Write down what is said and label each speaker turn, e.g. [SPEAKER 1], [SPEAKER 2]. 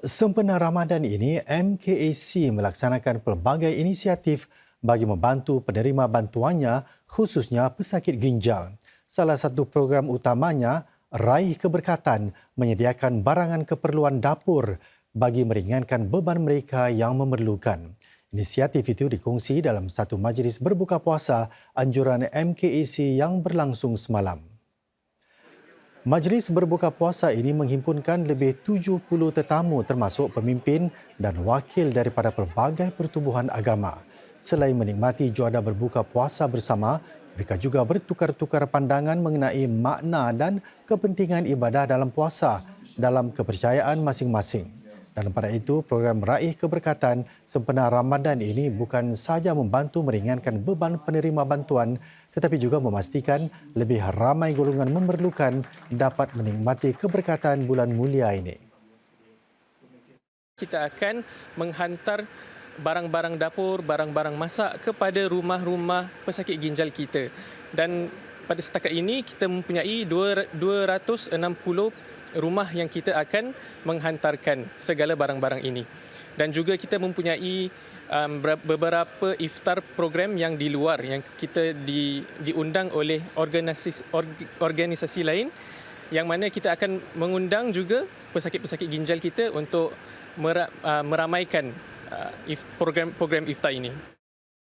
[SPEAKER 1] Sempena Ramadan ini, MKAC melaksanakan pelbagai inisiatif bagi membantu penerima bantuannya khususnya pesakit ginjal. Salah satu program utamanya, Raih Keberkatan, menyediakan barangan keperluan dapur bagi meringankan beban mereka yang memerlukan. Inisiatif itu dikongsi dalam satu majlis berbuka puasa anjuran MKAC yang berlangsung semalam. Majlis berbuka puasa ini menghimpunkan lebih 70 tetamu termasuk pemimpin dan wakil daripada pelbagai pertubuhan agama. Selain menikmati juada berbuka puasa bersama, mereka juga bertukar-tukar pandangan mengenai makna dan kepentingan ibadah dalam puasa dalam kepercayaan masing-masing. Dalam pada itu, program Raih Keberkatan sempena Ramadan ini bukan sahaja membantu meringankan beban penerima bantuan tetapi juga memastikan lebih ramai golongan memerlukan dapat menikmati keberkatan bulan mulia ini.
[SPEAKER 2] Kita akan menghantar barang-barang dapur, barang-barang masak kepada rumah-rumah pesakit ginjal kita. Dan pada setakat ini kita mempunyai 260 rumah yang kita akan menghantarkan segala barang-barang ini. Dan juga kita mempunyai um, beberapa iftar program yang di luar yang kita di, diundang oleh organisasi, organisasi lain yang mana kita akan mengundang juga pesakit-pesakit ginjal kita untuk uh, meramaikan uh, program program iftar ini.